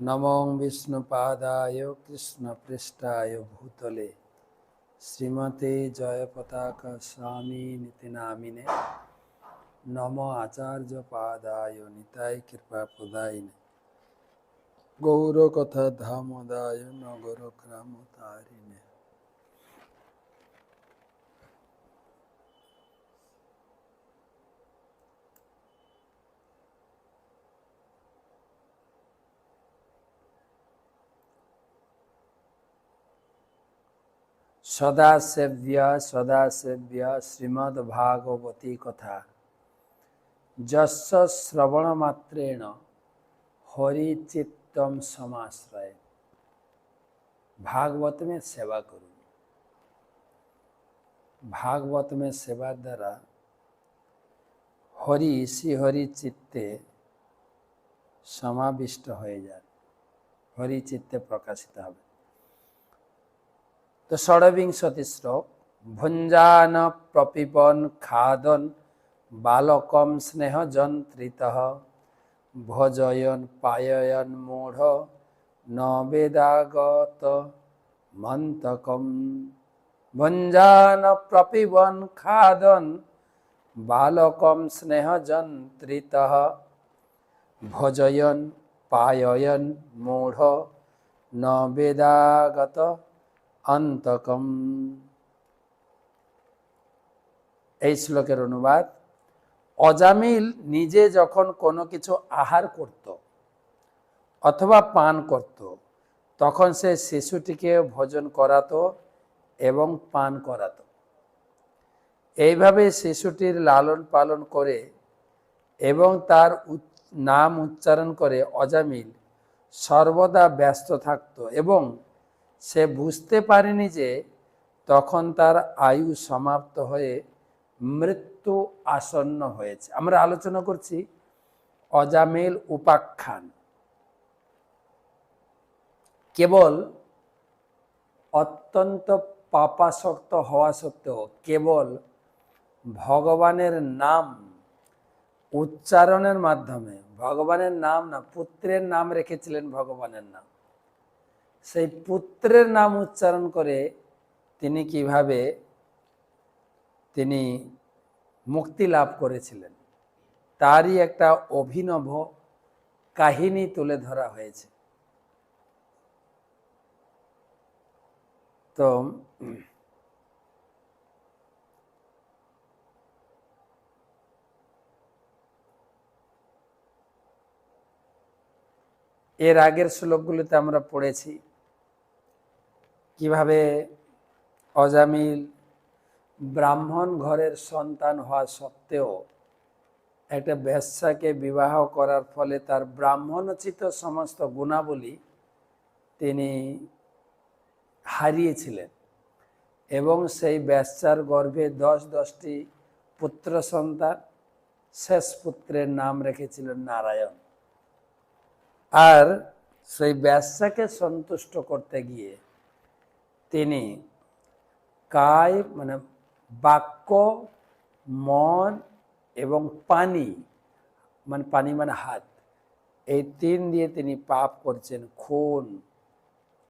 নমো বিষ্ণুপাদায় কৃষ্ণপৃষ্ঠায় ভূতলে। শ্রীমতে জয়পতাক স্বামী নীতি নামিনে। নম আচার্য পাদায় নিতাই কৃপা প্রদায়নে গৌর কথা ধামদায় নগর গ্রাম তারিণে সদাসেব্য সদাসেব্য শ্রীমদ্ ভাগবতী কথা যস্য শ্রবণ মাত্রেণ হরিচিত্তম সমাশ্রয় भागवत में सेवा करूं भागवत में सेवा द्वारा হরি শ্রীহরি চিত্তে সমাবিষ্ট হয়ে যান হরি চিত্তে প্রকাশিত হবে তো ষড়বিংশতি শ্লোক, ভুঞ্জান প্রপিবন খাদন বালকম স্নেহ যন্ত্রিত। ভজয়ন পায়য়ন মূঢ় ন বেদাগত মন্তকম। ভঞ্জান প্রপিবন খাদন বালকম স্নেহ যন্ত্রিত। ভজয়ন পায়য়ন মূঢ় ন বেদাগত অন্তকম। এই শ্লোকের অনুবাদ, অজামিল নিজে যখন কোনো কিছু আহার করত অথবা পান করত, তখন সে শিশুটিকে ভোজন করাতো এবং পান করাতো। এইভাবে শিশুটির লালন পালন করে এবং তার নাম উচ্চারণ করে অজামিল সর্বদা ব্যস্ত থাকত এবং সে বুঝতে পারেনি যে তখন তার আয়ু সমাপ্ত হয়ে মৃত্যু আসন্ন হয়েছে। আমরা আলোচনা করছি অজামেল উপাখ্যান। কেবল অত্যন্ত পাপাসক্ত হওয়া সত্ত্বেও কেবল ভগবানের নাম উচ্চারণের মাধ্যমে, ভগবানের নাম না, পুত্রের নাম রেখেছিলেন ভগবানের নাম। সেই পুত্রের নাম উচ্চারণ করে তিনি কীভাবে তিনি মুক্তি লাভ করেছিলেন, তারই একটা অভিনব কাহিনী তুলে ধরা হয়েছে। তো এর আগের শ্লোকগুলিতে আমরা পড়েছি কীভাবে অজামিল ব্রাহ্মণ ঘরের সন্তান হওয়া সত্ত্বেও একটা ব্যবসাকে বিবাহ করার ফলে তার ব্রাহ্মণোচিত সমস্ত গুণাবলী তিনি হারিয়েছিলেন এবং সেই ব্যবসার গর্ভে দশ দশটি পুত্র সন্তান, শেষ পুত্রের নাম রেখেছিলেন নারায়ণ। আর সেই ব্যবসাকে সন্তুষ্ট করতে গিয়ে তিনি কায় মানে বাক্য, মন এবং পানি মানে পানি মানে হাত, এই তিন দিয়ে তিনি পাপ করছেন, খুন